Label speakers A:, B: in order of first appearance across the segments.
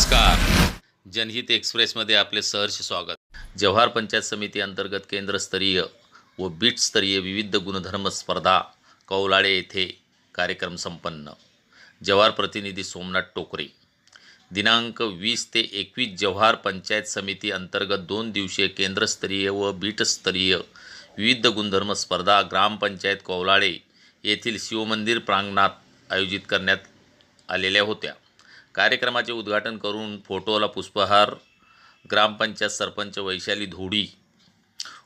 A: नमस्कार. जनहित एक्सप्रेसमध्ये आपले सहर्ष स्वागत. जव्हार पंचायत समिती अंतर्गत केंद्रस्तरीय व बीटस्तरीय विविध गुणधर्म स्पर्धा कौलाळे येथे कार्यक्रम संपन्न. जव्हार प्रतिनिधी सोमनाथ टोकरे. दिनांक वीस ते एकवीस जव्हार पंचायत समिती अंतर्गत दोन दिवसीय केंद्रस्तरीय व बीटस्तरीय विविध गुणधर्म स्पर्धा ग्रामपंचायत कौलाळे येथील शिवमंदिर प्रांगणात आयोजित करण्यात आलेल्या होत्या. कार्यक्रमाचे उद्घाटन करून फोटोला पुष्पहार ग्रामपंचायत सरपंच वैशाली धोडी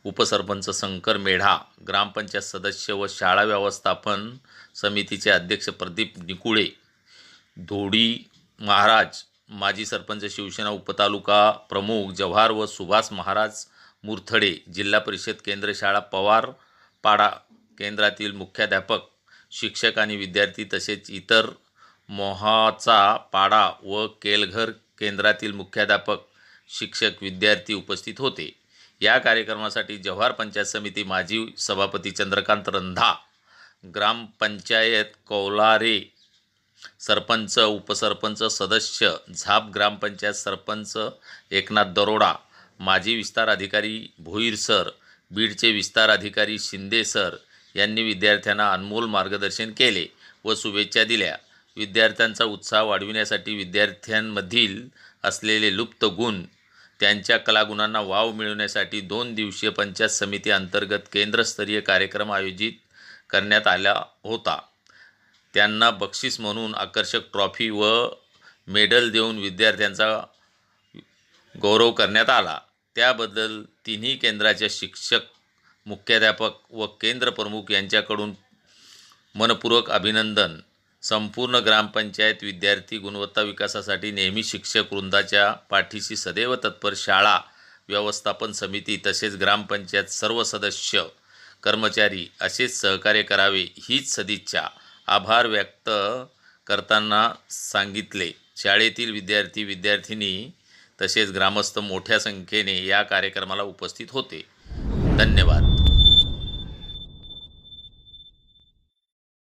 A: उपसरपंच शंकर मेढा ग्रामपंचायत सदस्य व शाळा व्यवस्थापन समितीचे अध्यक्ष प्रदीप निकुळे धोडी महाराज माजी सरपंच शिवसेना उपतालुका प्रमुख जव्हार व सुभाष महाराज मुरथडे जिल्हा परिषद केंद्र शाळा पवार पाडा केंद्रातील मुख्याध्यापक शिक्षक आणि विद्यार्थी तसेच इतर मोहाचा पाडा व केलघर केंद्रातील मुख्याध्यापक शिक्षक विद्यार्थी उपस्थित होते. या कार्यक्रमासाठी जव्हार पंचायत समिती माजी सभापती चंद्रकांत रंधा ग्रामपंचायत कौलारे सरपंच उपसरपंच सदस्य झाप ग्रामपंचायत सरपंच एकनाथ दरोडा माजी विस्तार अधिकारी भोईर सर बीडचे विस्तार अधिकारी शिंदे सर यांनी विद्यार्थ्यांना अनमोल मार्गदर्शन केले व शुभेच्छा दिल्या. विद्यार्थ्यांचा उत्साह वाढविण्यासाठी विद्यार्थ्यांमधील असलेले लुप्त गुण त्यांच्या कलागुणांना वाव मिळवण्यासाठी दोन दिवसीय पंचायत समिती अंतर्गत केंद्रस्तरीय कार्यक्रम आयोजित करण्यात आला होता. त्यांना बक्षीस म्हणून आकर्षक ट्रॉफी व मेडल देऊन विद्यार्थ्यांचा गौरव करण्यात आला. त्याबद्दल तिन्ही केंद्राचे शिक्षक मुख्याध्यापक व केंद्र प्रमुख यांच्याकडून मनपूर्वक अभिनंदन. संपूर्ण ग्रामपंचायत विद्यार्थी गुणवत्ता विकासासाठी नेहमी शिक्षक वृंदाच्या पाठीशी सदैव तत्पर शाळा व्यवस्थापन समिती तसेच ग्रामपंचायत सर्व सदस्य कर्मचारी असेच सहकार्य करावे हीच सदिच्छा आभार व्यक्त करताना सांगितले. शाळेतील विद्यार्थी विद्यार्थिनी तसेच ग्रामस्थ मोठ्या संख्येने या कार्यक्रमाला उपस्थित होते. धन्यवाद.